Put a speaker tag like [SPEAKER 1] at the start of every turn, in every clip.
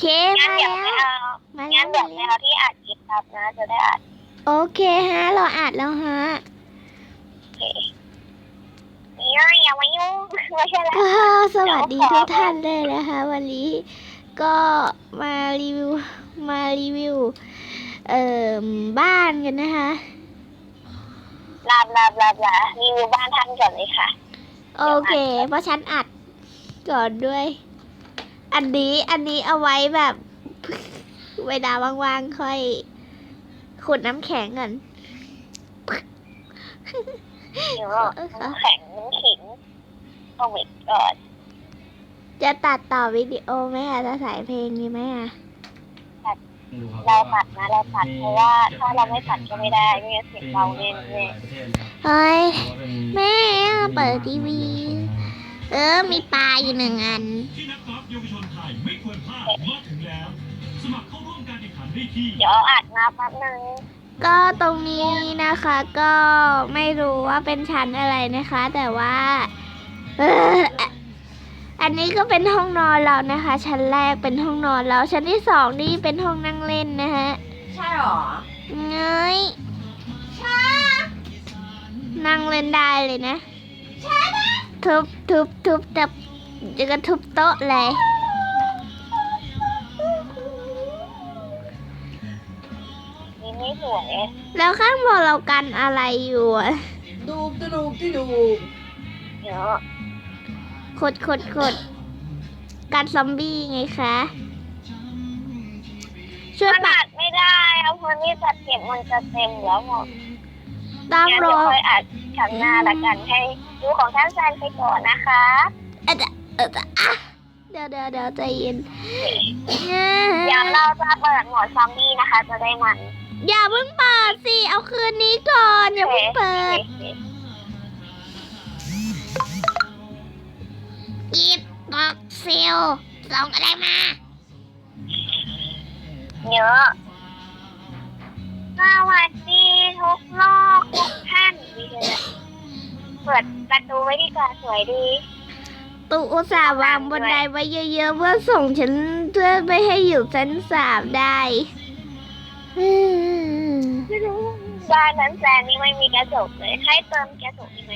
[SPEAKER 1] เค
[SPEAKER 2] งั้น
[SPEAKER 1] มา
[SPEAKER 2] เดี๋ยว
[SPEAKER 1] แล้ว
[SPEAKER 2] ไม่เอา
[SPEAKER 1] มา
[SPEAKER 2] งั้
[SPEAKER 1] แล้
[SPEAKER 2] น
[SPEAKER 1] ว
[SPEAKER 2] เดี๋
[SPEAKER 1] มา
[SPEAKER 2] ยวไม่
[SPEAKER 1] แล้ว
[SPEAKER 2] เอาที่อัดคลิปครับนะ จะได้อัด
[SPEAKER 1] โอเคฮะ เราอัดแล้วฮะ
[SPEAKER 2] นี่อย่ามายุ่งไม่ใช่แล้ว
[SPEAKER 1] ก็สวัสดีทุกท่านเลยนะคะ วันนี้ก็มารีวิวมารีวิว เอ่อบ้านกันนะคะ
[SPEAKER 2] ลาบลาบลาบลารีวิวบ้านท่านก่อนเลยค่ะ
[SPEAKER 1] โอเค เพราะฉันอัดก่อนด้วย อันนี้อันนี้เอาไว้แบบเวลาว่างๆค่อยขุดน้ำแข็งก่อน
[SPEAKER 2] เดี๋ยวน้ำแข็งน้ำขิงโอ้ my god
[SPEAKER 1] จะตัดต่อวิดีโอไหมอะจะใส่เพลงนี้ไหมอะ
[SPEAKER 2] เราตัดนะเราตัดเพราะว่าถ้าเราไม่ตัดก็ไม่ได้ไม่งั้นเสียงเราแน่แน่
[SPEAKER 1] เฮ้ยแม่อะเปิดทีวี เออมีปลาอยู่หนึ่งอัน
[SPEAKER 3] ที่นักกอล์ฟเยาวชน เดี๋
[SPEAKER 2] ยวเอาอัดนะแป๊บนึง
[SPEAKER 1] ก็ตรงนี้นะคะก็ไม่รู้ว่าเป็นชั้นอะไรนะคะ แต่ว่าเอออะอันนี้ก็เป็นห้องนอนเรานะคะ ชั้นแรกเป็นห้องนอนเราชั้นที่สองนี่เป็นห้องนั่งเล่นนะฮะ
[SPEAKER 4] ใช่หรอ
[SPEAKER 1] เงยนั่งเล่นได้เลยนะทุบทุบทุบแต่จะก็ทุบโต๊ะเลย
[SPEAKER 2] วย
[SPEAKER 1] แล้วข้างบนเรากันอะไรอยู่อะ
[SPEAKER 4] ดูดูดูดู
[SPEAKER 2] เดี๋ยว
[SPEAKER 1] ขดขดขดกันซอมบี้ไงคะ ช่วย
[SPEAKER 2] มัน
[SPEAKER 1] ปั
[SPEAKER 2] อั
[SPEAKER 1] ด
[SPEAKER 2] ดไม่ได้เอาคนที่ตัดเก็บมันจะเต็มแล้วหมด
[SPEAKER 1] ต้อง
[SPEAKER 2] งั้น
[SPEAKER 1] ร
[SPEAKER 2] เดี๋ยว
[SPEAKER 1] อ
[SPEAKER 2] ค่อยอัดครั้งหน้าละกันให้ดูของท่านแซนไปก่อนนะคะ
[SPEAKER 1] เออเอออะเดี๋ยวเดี๋ยวเดี๋ยวใจเย็น
[SPEAKER 2] เดี๋ยวเราจะเปิดโหมดซอมบี้นะคะ จะได้มัน
[SPEAKER 1] อย่าเพิ่งเปิดสิ เอาคืนนี้ก่อน อย่าเพิ่งเปิดอีบบอกซิลส่งอะไรมา
[SPEAKER 2] เยอะสวัสดีทุกโลกทุกท่านดีเลยเปิดประตูไว้ดีกว่าสวยดี
[SPEAKER 1] ตูอุตส่าห์วางบนไดไว้เยอะๆเพื่อส่งฉันเพื่อไม่ให้อยู่ชั้นสามได้ อืม
[SPEAKER 2] บ้านนั้นแซนนี่ไม่มีกระจกเลยใครเติมกระจกอีกไหม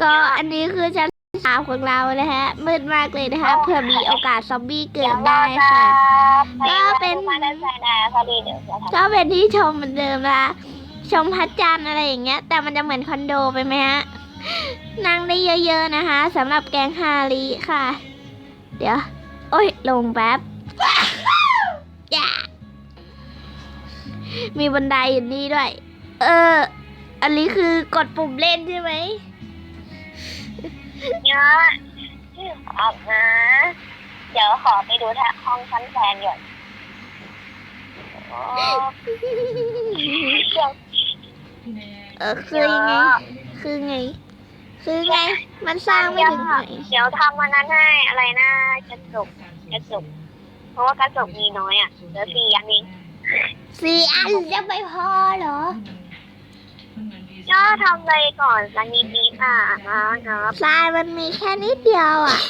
[SPEAKER 1] ก็อันนี้คือชั้นสามของเรานะฮะมืดมากเลยนะคะเผื่อมีโอกาสซอมบี้เกิดได้ค่ะ ก็เป็น
[SPEAKER 2] บ้านนั้นแซนนะพอดีเดี๋ยวจะทำ
[SPEAKER 1] ก็เป็นที่ชมเหมือนเดิมนะคะชมพระจันทร์อะไรอย่างเงี้ย แต่มันจะเหมือนคอนโดไปไหมฮะนั่งได้เยอะๆนะคะสำหรับแกงฮาริค่ะ เดี๋ยว โอ้ยลงแป๊บอย่า มีบันไดอยู่นี่ด้วย เออ อันนี้คือกดปุ่มเล่นใช่ไหม
[SPEAKER 2] เยอะออกนะ เดี๋ยวขอไปดูท่าห้องชั้นแซนก่อนโอ้เดี๋ยว
[SPEAKER 1] เออคือยังไง คือไง คือไง มันสร้างไม่ถึงไหน
[SPEAKER 2] เดี๋ยวทำมันนั้นให้อะไรนะกระจกกระจก เพราะว่ากระจกมีน้อยอะเหลือสี่อันเอง
[SPEAKER 1] สี่อันจะไม่พอเหรอ
[SPEAKER 2] ก็ทำไปก่อนสักนิดนิดอะนะครับ
[SPEAKER 1] ทรายมันมีแค่นิดเดียวอะ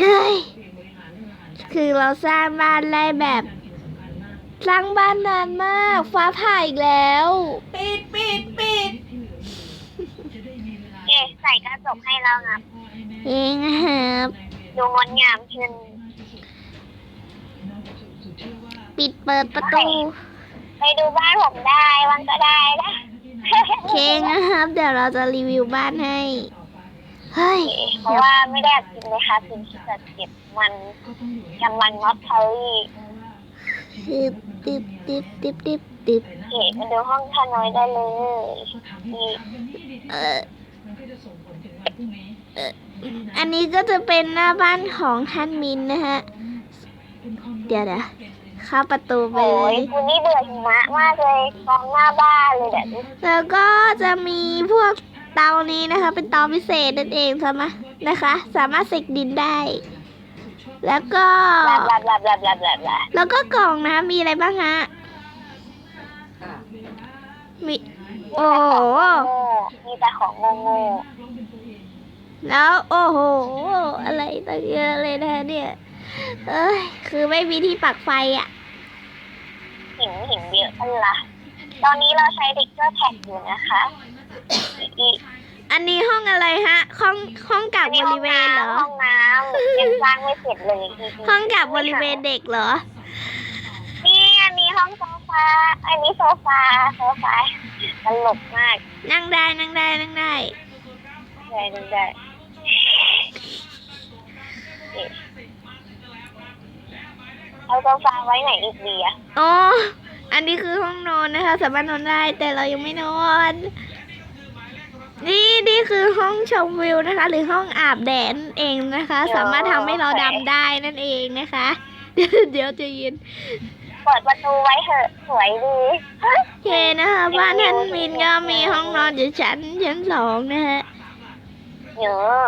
[SPEAKER 1] เอ้ย คือเราสร้างบ้านได้แบบ สร้างบ้านนานมาก ฟ้าผ่าอีกแล้ว
[SPEAKER 4] ปิดปิดปิด
[SPEAKER 2] เอ๊ะใส่กระจกให้แล้วครับ
[SPEAKER 1] เองครับ
[SPEAKER 2] ดูงดงามขึ้น
[SPEAKER 1] ปิดเปิดประตู
[SPEAKER 2] ไปดูบ้านผมได้วันก็ได้นะ
[SPEAKER 1] เคงนะครับ เดี๋ยวเราจะรีวิวบ้านให้เฮ้ย
[SPEAKER 2] เพราะว่าไม่ได้กินเลยค่ะคุณที่จะเก็บมันกำลังงอตเทอรี่
[SPEAKER 1] ติบติบติบติบติบติบ
[SPEAKER 2] เก๋มาดูห้องท่านน้อยได้เลยนี่
[SPEAKER 1] เออเอออันนี้ก็จะเป็นหน้าบ้านของท่านมินนะฮะ เดี๋ยวนะเข้าประตูไป
[SPEAKER 2] โอ้
[SPEAKER 1] เลยย
[SPEAKER 2] คุณนี่เบื่อหิมะมากเลยกองหน้าบ้านเลยแบบนี้
[SPEAKER 1] แล้วก็จะมีพวกเตานี้นะคะ เป็นเตาพิเศษนั่นเองใช่ไหมนะคะ สามารถเสกดินได้ แล้วก็
[SPEAKER 2] บลาบลาบลาบลาบลาบลาบลา
[SPEAKER 1] แล้วก็กล่องนะคะมีอะไรบ้างฮะ มี โอ้โห
[SPEAKER 2] มีแต่ของโง่
[SPEAKER 1] แล้วโอ้โห อะไรตั้งเยอะเลยนะเนี่ยเอ้ยคือไม่มีที่ปักไฟอะ
[SPEAKER 2] ๆหินหินเยอะกันละตอนนี้เราใช้ดิกเกอร์แท็กอยู่นะคะอีก
[SPEAKER 1] อันนี้ห้องอะไรฮะ ห้องห้องกั
[SPEAKER 2] อั
[SPEAKER 1] บ
[SPEAKER 2] นนี้
[SPEAKER 1] บ
[SPEAKER 2] ห้อ
[SPEAKER 1] ริ
[SPEAKER 2] ง
[SPEAKER 1] เวณเหรอ
[SPEAKER 2] น้ำห้องน้ำยังสร้างไม่เสร็จเลยอีก
[SPEAKER 1] ห้องกับบริเวณเด็กเหรอ
[SPEAKER 2] นี่อันนี้ห้องโซฟา อันนี้โซฟาโซฟาตลกมาก
[SPEAKER 1] นั่งได้นั่งได้นั่งได้
[SPEAKER 2] ได้ได้ได้นี่ เอาโซฟาไว้ไหนอีกดีอะ
[SPEAKER 1] อ๋อ อันนี้คือห้องนอนนะคะ สามารถนอนได้แต่เรายังไม่นอน นี่นี่คือห้องชมวิวนะคะ หรือห้องอาบแดดนั่นเองนะคะ สามารถทำให้เราดำได้นั่นเองนะคะ เดี๋ยวจะยิน
[SPEAKER 2] เปิดประตูไว้เถอะ สวยดี
[SPEAKER 1] โอเคนะคะบ้านท่านมินก็มีห้องนอนอยู่ชั้นชั้นสองนะฮะ
[SPEAKER 2] เยอะ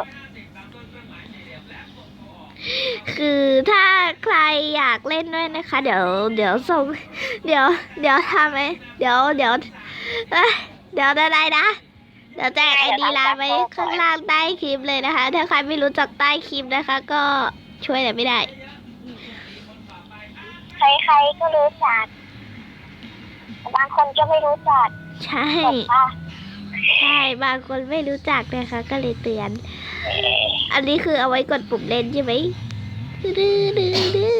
[SPEAKER 1] คือถ้าใครอยากเล่นด้วยนะคะ เดี๋ยวเดี๋ยวส่ง เดี๋ยว เดี๋ยวทำไหมเดี๋ยวเดี๋ยวเอ้ยเดี๋ยวอะไรนะ เดี๋ยวแจ้งไอดีไลน์ไว้ข้างล่างใต้คลิปเลยนะคะ ถ้าใครไม่รู้จักใต้คลิปนะคะ ก็ช่วยแต่ไม่ได้
[SPEAKER 2] ใครๆก็รู้จัก บางคนก็ไม่รู้จัก
[SPEAKER 1] ใช่
[SPEAKER 2] บอกว่า
[SPEAKER 1] ใช่บางคนไม่รู้จักนะคะ ก็เลยเตือน อันนี้คือเอาไว้กดปุ่มเล่นใช่ไหมดื้อดื้อดื้อ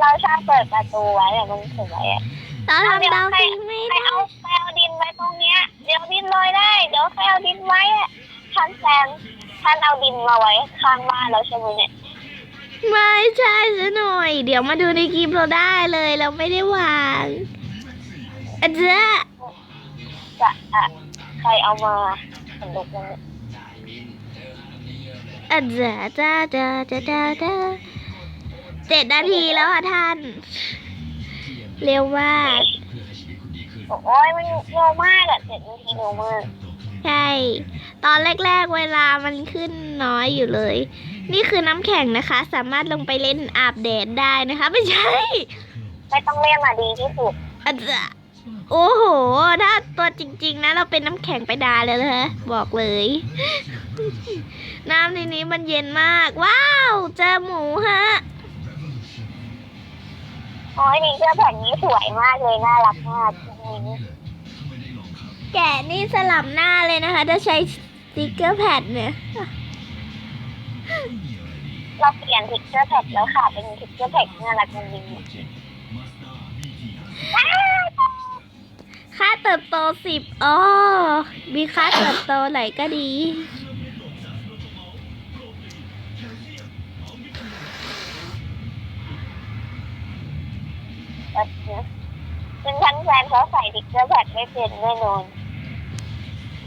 [SPEAKER 2] เราชอบเปิดประตูไว้แต่มันสวยอะ
[SPEAKER 1] ตอนทำดาวฟิงไม่
[SPEAKER 2] ใคร
[SPEAKER 1] ได้
[SPEAKER 2] เอาใครเอาดินไว้ตรงเนี้ย เดี๋ยวดินลอยได้ เดี๋ยวใครเอาดินไว้อะท่านแซมท่านเอาดินมาไว้ข้างบ้านเราใช่ไหมเนี่ย
[SPEAKER 1] ไม่ใช่ซะหน่อย เดี๋ยวมาดูในคลิปเราได้เลยเราไม่ได้วางอาจจะ
[SPEAKER 2] จะอะ ใครเอามาสนุกเลยเนี่ย
[SPEAKER 1] อาจจะจ้าจ้าจ้าจ้าจ้าเจ็ดนาทีแล้วอะท่าน เร็วมาก
[SPEAKER 2] โอ้ยมันเร็วมากอะเจ็ดนาทีเร็วมาก
[SPEAKER 1] ใช่ ตอนแรกๆเวลามันขึ้นน้อยอยู่เลย นี่คือน้ำแข็งนะคะ สามารถลงไปเล่นอาบแดดได้นะคะ ไม่ใช่
[SPEAKER 2] ไม่ต้องเล่นมาดีที่สุด
[SPEAKER 1] อาจจะ โอ้โห ถ้าตัวจริง ๆ นะ เราเป็นน้ำแข็งไปดานเลยนะ บอกเลย น้ำในนี้มันเย็นมาก ว้าว เจอหมูฮะ
[SPEAKER 2] โอ้ยนี่เสื้อแผ่นนี้สวยมากเลย น่ารักมากจริง
[SPEAKER 1] แกะนี่สลับหน้าเลยนะคะ ถ้าใช้สติกเกอร์แพดเนี่ย
[SPEAKER 2] เราเปลี่ยนทิกเกอร์แพ็กแล้วค่ะ เป็นทิกเกอร์แพ็กน่ารักจริงๆอ้าว
[SPEAKER 1] ค่าเติบโตสิบอ๋อมีค่าเติบโตไหนก็ดี
[SPEAKER 2] แบบนี้เป็นชั้นแฟนเขาใส่ทิกเกอร์แพ็กไม่เป็นแน่นอน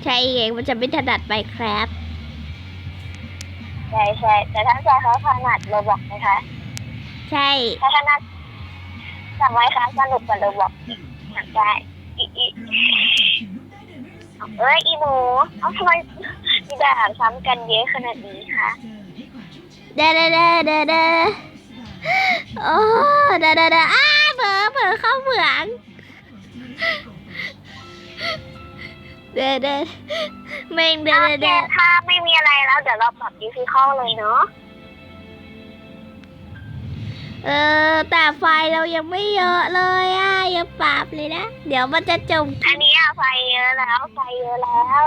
[SPEAKER 1] ใช่เองมันจะไม่ถนัดไปครับ
[SPEAKER 2] ใช่ใช่แต่ถ้าแฟนเขาถนัดโรบอกนะคะ
[SPEAKER 1] ใช่
[SPEAKER 2] ถ้าถนัดจำไว้ค่ะสนุกกว่าโรบอกอีกหนักได้ อีอีเอ้ยอีหนูเอาทำไมมีด่าซ้ำกันเยอะขนาดนี้คะ
[SPEAKER 1] เด้เด้เด้เด้เด้อโอ้เด้เด้เด้อ้าเผลอเผลอเข้าเหมืองเด้เด้เมงเด้เด้อ
[SPEAKER 2] เค
[SPEAKER 1] เด้อ
[SPEAKER 2] ถ้าไม่มีอะไรแล้ว เดี๋ยวเราปรับดิฟิคอลเลยเนาะ
[SPEAKER 1] เออแต่ไฟเรายังไม่เยอะเลยอะอย่าปราบเลยนะ เดี๋ยวมันจะจม
[SPEAKER 2] อันนี้อะไฟเยอะแล้วไฟเยอะแล้ว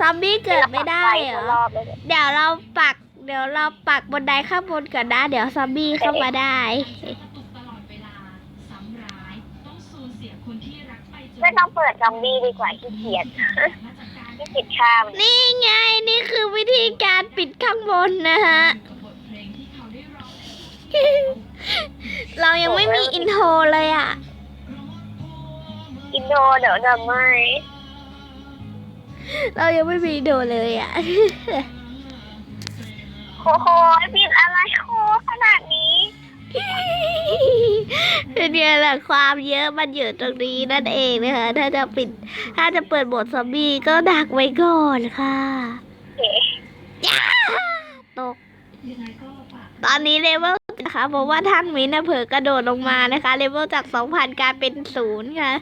[SPEAKER 1] ซอมบี้เกิดไม่ได้เหร
[SPEAKER 2] รา
[SPEAKER 1] อ
[SPEAKER 2] ปรับฟทุกรอบเลย
[SPEAKER 1] เดี๋ยวเราปัก เดี๋ยวเราปักบนไดข้างบนก่อนนะเดี๋ยวซอมบี้เข้ามาได้
[SPEAKER 2] ไม่ต้องเปิดซอมบี้ดีกว่าขี้เกียจขี้เกียจข้าม
[SPEAKER 1] นี่ไงนี่คือวิธีการปิดข้างบนนะฮะ เรายังไม่มีอินโทรเลยอะ
[SPEAKER 2] อินโดเดี๋ยวจะไม่
[SPEAKER 1] เรายังไม่มีอินโทรเลยอะ
[SPEAKER 2] โอ้โหปิดอะไรโคขนาดนี้
[SPEAKER 1] เนี่ยแหละความเยอะมันอยู่ตรงนี้นั่นเองนะคะถ้าจะปิด ถ้าจะเปิดโหมดซอมบี้ก็ดักไว้ก่อนค่ะ
[SPEAKER 2] เก๋
[SPEAKER 1] จ้าตก ตอนนี้เลเวลนะคะ เพราะว่าท่านมินท์น่ะเผลอกระโดดลงมานะคะ เลเวลจาก2,000กลายเป็นศูนย์ค่ะ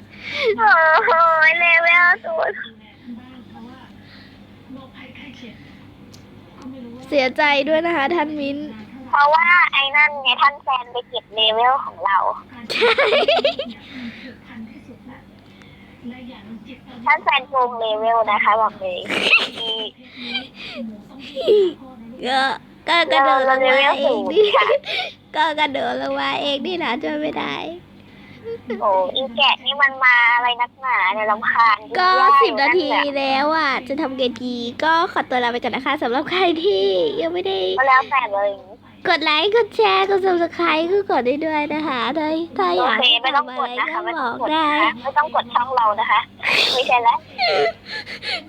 [SPEAKER 2] โอ้โหเลเวลศูนย์
[SPEAKER 1] เสียใจด้วยนะคะ ท่านมิ้น
[SPEAKER 2] เพราะว่าไอ้นั่นไงท่านแฟนไปเก็บเลเวลของเรา
[SPEAKER 1] ใช่
[SPEAKER 2] ท่านแฟนโกงเลเวลนะคะบอกเลย
[SPEAKER 1] ก็ ก็กระโดดลงมาเองดิ
[SPEAKER 2] เราเลเวลศูนย์ค่ะ
[SPEAKER 1] ก็กระโดดลงมาเองนี่นะช่วยไม่ได้
[SPEAKER 2] โอ้อีแกะนี่มันมาอะไรนักหนาเนี่ยลำคาญ
[SPEAKER 1] ก็
[SPEAKER 2] ยุ่งย
[SPEAKER 1] สิบนาที
[SPEAKER 2] อยู่แหละ
[SPEAKER 1] แล้วอะ จะทำเกมทีก็ขอตัวลาไปก่อนนะคะสำหรับใครที่ยังไม่ได้
[SPEAKER 2] ก็แล้วแต่เลย
[SPEAKER 1] กดไลค์กดแชร์กด subscribe ก็กดได้ด้วยนะคะถ้าถ้าอ
[SPEAKER 2] โอยา
[SPEAKER 1] ก
[SPEAKER 2] เค
[SPEAKER 1] ให้
[SPEAKER 2] ไม่ต้อง
[SPEAKER 1] ทำ
[SPEAKER 2] ก
[SPEAKER 1] อะ
[SPEAKER 2] ด
[SPEAKER 1] ไร
[SPEAKER 2] นะคะ
[SPEAKER 1] ก็
[SPEAKER 2] ไม่
[SPEAKER 1] บ
[SPEAKER 2] ต้อ
[SPEAKER 1] องก
[SPEAKER 2] กด
[SPEAKER 1] ได้
[SPEAKER 2] นะคะไม่ต้องกดช่องเรานะคะ ไม่ใช่แล้ว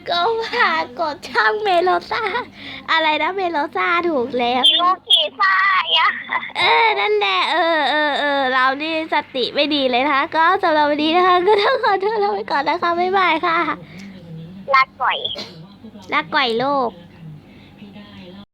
[SPEAKER 1] ก็ฝากกดช่องเมโลซ่าอะไรนะเมโลซ่าถูกแล้ว
[SPEAKER 2] ลูกขี่ซ่ายอะ
[SPEAKER 1] เออ นั่นแหละ เออเออเออเรานี่สติไม่ดีเลยนะคะ ก็สำหรับวันนี้นะคะ ก็ต้องขอโทษเราไปก่อนนะคะ บ๊ายบายค่ะ
[SPEAKER 2] ลากก่อย
[SPEAKER 1] รักก่อยโลก
[SPEAKER 3] เ